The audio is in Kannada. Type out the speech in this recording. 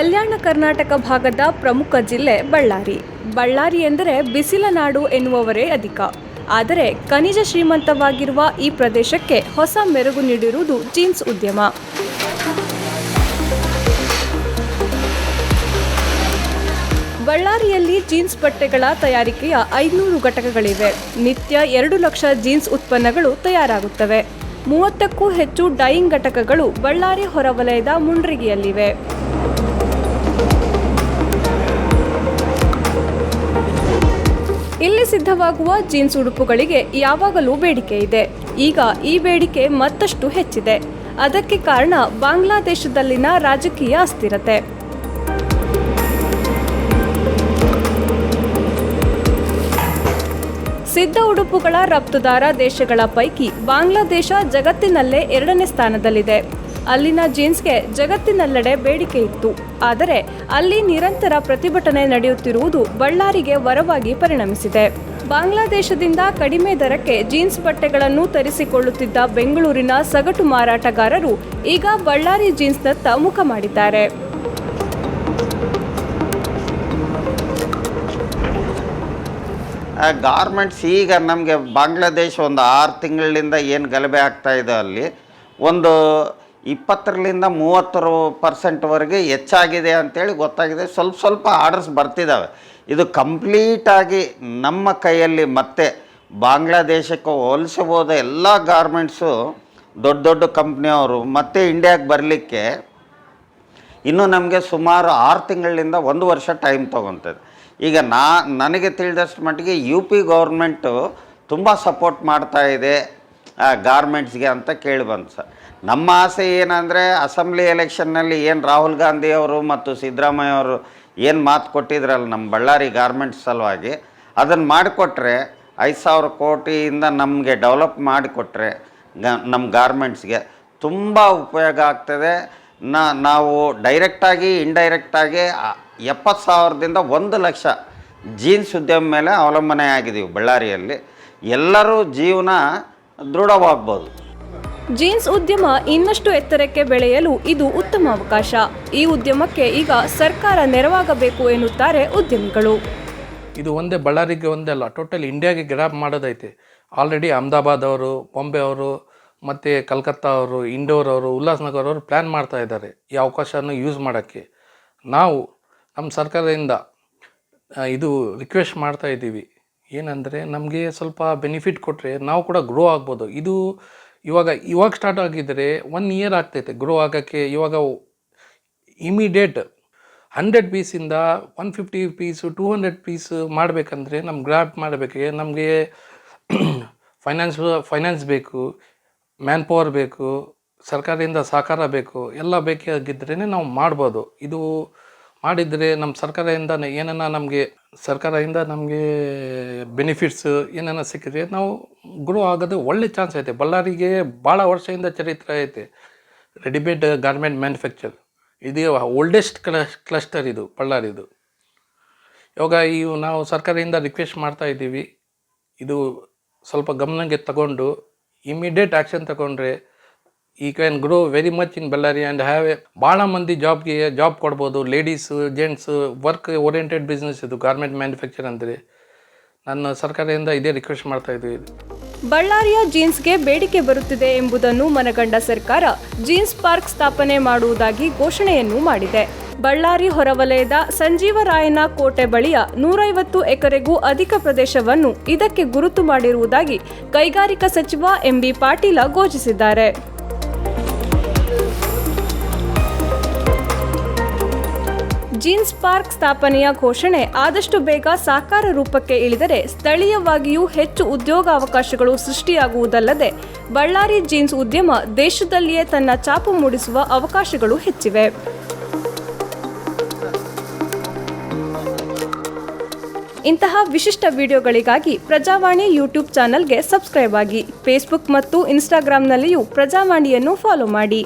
ಕಲ್ಯಾಣ ಕರ್ನಾಟಕ ಭಾಗದ ಪ್ರಮುಖ ಜಿಲ್ಲೆ ಬಳ್ಳಾರಿ. ಬಳ್ಳಾರಿ ಎಂದರೆ ಬಿಸಿಲ ನಾಡು ಎನ್ನುವವರೇ ಅಧಿಕ. ಆದರೆ ಖನಿಜ ಶ್ರೀಮಂತವಾಗಿರುವ ಈ ಪ್ರದೇಶಕ್ಕೆ ಹೊಸ ಮೆರುಗು ನೀಡಿರುವುದು ಜೀನ್ಸ್ ಉದ್ಯಮ. ಬಳ್ಳಾರಿಯಲ್ಲಿ ಜೀನ್ಸ್ ಬಟ್ಟೆಗಳ ತಯಾರಿಕೆಯ ಐದುನೂರು ಘಟಕಗಳಿವೆ. ನಿತ್ಯ ಎರಡು ಲಕ್ಷ ಜೀನ್ಸ್ ಉತ್ಪನ್ನಗಳು ತಯಾರಾಗುತ್ತವೆ. ಮೂವತ್ತಕ್ಕೂ ಹೆಚ್ಚು ಡೈಯಿಂಗ್ ಘಟಕಗಳು ಬಳ್ಳಾರಿ ಹೊರವಲಯದ ಮುಂಡ್ರಿಗಿಯಲ್ಲಿವೆ. ಸಿದ್ಧವಾಗುವ ಜೀನ್ಸ್ ಉಡುಪುಗಳಿಗೆ ಯಾವಾಗಲೂ ಬೇಡಿಕೆ ಇದೆ. ಈಗ ಈ ಬೇಡಿಕೆ ಮತ್ತಷ್ಟು ಹೆಚ್ಚಿದೆ. ಅದಕ್ಕೆ ಕಾರಣ ಬಾಂಗ್ಲಾದೇಶದಲ್ಲಿನ ರಾಜಕೀಯ ಅಸ್ಥಿರತೆ. ಸಿದ್ಧ ಉಡುಪುಗಳ ರಫ್ತುದಾರ ದೇಶಗಳ ಪೈಕಿ ಬಾಂಗ್ಲಾದೇಶ ಜಗತ್ತಿನಲ್ಲೇ ಎರಡನೇ ಸ್ಥಾನದಲ್ಲಿದೆ. ಅಲ್ಲಿನ ಜೀನ್ಸ್ಗೆ ಜಗತ್ತಿನೆಲ್ಲೆಡೆ ಬೇಡಿಕೆ ಇತ್ತು. ಆದರೆ ಅಲ್ಲಿ ನಿರಂತರ ಪ್ರತಿಭಟನೆ ನಡೆಯುತ್ತಿರುವುದು ಬಳ್ಳಾರಿಗೆ ವರವಾಗಿ ಪರಿಣಮಿಸಿದೆ. ಬಾಂಗ್ಲಾದೇಶದಿಂದ ಕಡಿಮೆ ದರಕ್ಕೆ ಜೀನ್ಸ್ ಬಟ್ಟೆಗಳನ್ನು ತರಿಸಿಕೊಳ್ಳುತ್ತಿದ್ದ ಬೆಂಗಳೂರಿನ ಸಗಟು ಮಾರಾಟಗಾರರು ಈಗ ಬಳ್ಳಾರಿ ಜೀನ್ಸ್ನತ್ತ ಮುಖ ಮಾಡಿದ್ದಾರೆ. ಗಾರ್ಮೆಂಟ್ಸ್ ಈಗ ನಮಗೆ ಬಾಂಗ್ಲಾದೇಶ ಒಂದು ಆರು ತಿಂಗಳಿಂದ ಏನು ಗಲಭೆ ಆಗ್ತಾ ಇದೆ ಅಲ್ಲಿ, ಒಂದು ಇಪ್ಪತ್ತರಿಂದ ಮೂವತ್ತರ ಪರ್ಸೆಂಟ್ವರೆಗೆ ಹೆಚ್ಚಾಗಿದೆ ಅಂತೇಳಿ ಗೊತ್ತಾಗಿದೆ. ಸ್ವಲ್ಪ ಸ್ವಲ್ಪ ಆರ್ಡರ್ಸ್ ಬರ್ತಿದ್ದಾವೆ ಇದು ಕಂಪ್ಲೀಟಾಗಿ ನಮ್ಮ ಕೈಯಲ್ಲಿ ಮತ್ತೆ ಬಾಂಗ್ಲಾದೇಶಕ್ಕೆ ಹೋಲಿಸಬಹುದ ಎಲ್ಲ ಗಾರ್ಮೆಂಟ್ಸು ದೊಡ್ಡ ದೊಡ್ಡ ಕಂಪ್ನಿಯವರು ಮತ್ತೆ ಇಂಡಿಯಾಗೆ ಬರಲಿಕ್ಕೆ ಇನ್ನು ನಮಗೆ ಸುಮಾರು ಆರು ತಿಂಗಳಿಂದ ಒಂದು ವರ್ಷ ಟೈಮ್ ತೊಗೊತದೆ. ಈಗ ನಾ, ನನಗೆ ತಿಳಿದಷ್ಟು ಮಟ್ಟಿಗೆ ಯು ಪಿ ಗೌರ್ಮೆಂಟು ತುಂಬ ಸಪೋರ್ಟ್ ಮಾಡ್ತಾಯಿದೆ ಗಾರ್ಮೆಂಟ್ಸ್ಗೆ ಅಂತ ಕೇಳಿ ಬಂತು ಸರ್. ನಮ್ಮ ಆಸೆ ಏನಂದರೆ ಅಸೆಂಬ್ಲಿ ಎಲೆಕ್ಷನ್ನಲ್ಲಿ ಏನು ರಾಹುಲ್ ಗಾಂಧಿ ಅವರು ಮತ್ತು ಸಿದ್ದರಾಮಯ್ಯ ಅವರು ಏನು ಮಾತು ಕೊಟ್ಟಿದ್ರಲ್ಲ ನಮ್ಮ ಬಳ್ಳಾರಿ ಗಾರ್ಮೆಂಟ್ಸ್ ಸಲುವಾಗಿ ಅದನ್ನು ಮಾಡಿಕೊಟ್ರೆ ಐದು ಸಾವಿರ ಕೋಟಿಯಿಂದ ನಮಗೆ ಡೆವಲಪ್ ಮಾಡಿಕೊಟ್ರೆ ಗ ನಮ್ಮ ಗಾರ್ಮೆಂಟ್ಸ್ಗೆ ತುಂಬ ಉಪಯೋಗ ಆಗ್ತದೆ. ನಾವು ಡೈರೆಕ್ಟಾಗಿ ಇಂಡೈರೆಕ್ಟಾಗಿ ಎಪ್ಪತ್ತು ಸಾವಿರದಿಂದ ಒಂದು ಲಕ್ಷ ಜೀನ್ಸ್ ಉದ್ಯಮ ಮೇಲೆ ಅವಲಂಬನೆ ಆಗಿದ್ದೀವಿ ಬಳ್ಳಾರಿಯಲ್ಲಿ. ಎಲ್ಲರೂ ಜೀವನ ದೃಢವಾಗ್ಬೋದು. ಜೀನ್ಸ್ ಉದ್ಯಮ ಇನ್ನಷ್ಟು ಎತ್ತರಕ್ಕೆ ಬೆಳೆಯಲು ಇದು ಉತ್ತಮ ಅವಕಾಶ. ಈ ಉದ್ಯಮಕ್ಕೆ ಈಗ ಸರ್ಕಾರ ನೆರವಾಗಬೇಕು ಎನ್ನುತ್ತಾರೆ ಉದ್ಯಮಿಗಳು. ಇದು ಒಂದೇ ಬಳ್ಳಾರಿಗೆ ಒಂದೇ ಅಲ್ಲ ಟೋಟಲ್ ಇಂಡಿಯಾಗೆ ಗ್ರಾಪ್ ಮಾಡೋದೈತೆ. ಆಲ್ರೆಡಿ ಅಹಮದಾಬಾದ್ ಅವರು ಬಾಂಬೆ ಅವರು ಮತ್ತು ಕಲ್ಕತ್ತಾ ಅವರು ಇಂಡೋರ್ ಅವರು ಉಲ್ಲಾಸ್ನಗರ್ ಅವರು ಪ್ಲ್ಯಾನ್ ಮಾಡ್ತಾ ಇದ್ದಾರೆ ಈ ಅವಕಾಶನ ಯೂಸ್ ಮಾಡೋಕ್ಕೆ. ನಾವು ನಮ್ಮ ಸರ್ಕಾರದಿಂದ ಇದು ರಿಕ್ವೆಸ್ಟ್ ಮಾಡ್ತಾ ಇದ್ದೀವಿ. ಏನಂದರೆ ನಮಗೆ ಸ್ವಲ್ಪ ಬೆನಿಫಿಟ್ ಕೊಟ್ಟರೆ ನಾವು ಕೂಡ ಗ್ರೋ ಆಗ್ಬೋದು. ಇದು ಇವಾಗ ಇವಾಗ ಸ್ಟಾರ್ಟ್ ಆಗಿದ್ದರೆ ಒನ್ ಇಯರ್ ಆಗ್ತೈತೆ ಗ್ರೋ ಆಗೋಕ್ಕೆ. ಇವಾಗ immediate hundred ಪೀಸಿಂದ one fifty piece two hundred piece ಮಾಡಬೇಕಂದ್ರೆ ನಮ್ಮ ಗ್ರಾಫ್ ಮಾಡಬೇಕೆ. ನಮಗೆ ಫೈನಾನ್ಸ್ ಫೈನಾನ್ಸ್ ಬೇಕು ಮ್ಯಾನ್ ಪವರ್ ಬೇಕು, ಸರ್ಕಾರದಿಂದ ಸಹಕಾರ ಬೇಕು, ಎಲ್ಲ ಬೇಕಾಗಿದ್ರೇ ನಾವು ಮಾಡ್ಬೋದು. ಇದು ಮಾಡಿದರೆ ನಮ್ಮ ಸರ್ಕಾರದಿಂದ ಏನನ್ನ ನಮಗೆ ಸರ್ಕಾರದಿಂದ ನಮಗೆ ಬೆನಿಫಿಟ್ಸ್ ಏನೇನೋ ಸಿಕ್ಕಿದ್ರೆ ನಾವು ಗ್ರೋ ಆಗೋದು ಒಳ್ಳೆ ಚಾನ್ಸ್ ಐತೆ. ಬಳ್ಳಾರಿಗೆ ಭಾಳ ವರ್ಷದಿಂದ ಚರಿತ್ರೆ ಐತೆ. ರೆಡಿಮೇಡ್ ಗಾರ್ಮೆಂಟ್ ಮ್ಯಾನುಫ್ಯಾಕ್ಚರ್ ಇದು ಓಲ್ಡೆಸ್ಟ್ ಕ್ಲಸ್ ಕ್ಲಸ್ಟರ್ ಇದು ಬಳ್ಳಾರಿದು. ಇವಾಗ ಇವು ನಾವು ಸರ್ಕಾರದಿಂದ ರಿಕ್ವೆಸ್ಟ್ ಮಾಡ್ತಾ ಇದ್ದೀವಿ. ಇದು ಸ್ವಲ್ಪ ಗಮನಕ್ಕೆ ತಗೊಂಡು ಇಮಿಡಿಯೇಟ್ ಆ್ಯಕ್ಷನ್ ತಗೊಂಡ್ರೆ ಈ can grow very much in Bellary and have a ಭಾಳ ಮಂದಿ ಜಾಬ್ಗೆ ಜಾಬ್ ಕೊಡ್ಬೋದು ladies gents work oriented business ಇದು ಗಾರ್ಮೆಂಟ್ ಮ್ಯಾನುಫ್ಯಾಕ್ಚರ್ ಅಂದರೆ ನನ್ನ ಸರ್ಕಾರದಿಂದ ಇದೇ ರಿಕ್ವೆಸ್ಟ್ ಮಾಡ್ತಾ ಇದ್ದೀವಿ ಬಳ್ಳಾರಿಯ ಜೀನ್ಸ್ಗೆ ಬೇಡಿಕೆ ಬರುತ್ತಿದೆ ಎಂಬುದನ್ನು ಮನಗಂಡ ಸರ್ಕಾರ ಜೀನ್ಸ್ ಪಾರ್ಕ್ ಸ್ಥಾಪನೆ ಮಾಡುವುದಾಗಿ ಘೋಷಣೆಯನ್ನು ಮಾಡಿದೆ. ಬಳ್ಳಾರಿ ಹೊರವಲಯದ ಸಂಜೀವರಾಯನ ಕೋಟೆ ಬಳಿಯ ನೂರೈವತ್ತು ಎಕರೆಗೂ ಅಧಿಕ ಪ್ರದೇಶವನ್ನು ಇದಕ್ಕೆ ಗುರುತು ಮಾಡಿರುವುದಾಗಿ ಕೈಗಾರಿಕಾ ಸಚಿವ ಎಂಬಿ ಪಾಟೀಲ ಘೋಷಿಸಿದ್ದಾರೆ. ಜೀನ್ಸ್ ಪಾರ್ಕ್ ಸ್ಥಾಪನೆಯ ಘೋಷಣೆ ಆದಷ್ಟು ಬೇಗ ಸಾಕಾರ ರೂಪಕ್ಕೆ ಇಳಿದರೆ ಸ್ಥಳೀಯವಾಗಿಯೂ ಹೆಚ್ಚು ಉದ್ಯೋಗಾವಕಾಶಗಳು ಸೃಷ್ಟಿಯಾಗುವುದಲ್ಲದೆ ಬಳ್ಳಾರಿ ಜೀನ್ಸ್ ಉದ್ಯಮ ದೇಶದಲ್ಲಿಯೇ ತನ್ನ ಚಾಪು ಮೂಡಿಸುವ ಅವಕಾಶಗಳು ಹೆಚ್ಚಿವೆ. ಇಂತಹ ವಿಶಿಷ್ಟ ವಿಡಿಯೋಗಳಿಗಾಗಿ ಪ್ರಜಾವಾಣಿ ಯೂಟ್ಯೂಬ್ ಚಾನಲ್ಗೆ ಸಬ್ಸ್ಕ್ರೈಬ್ ಆಗಿ ಫೇಸ್ಬುಕ್ ಮತ್ತು ಇನ್ಸ್ಟಾಗ್ರಾಂನಲ್ಲಿಯೂ ಪ್ರಜಾವಾಣಿಯನ್ನು ಫಾಲೋ ಮಾಡಿ.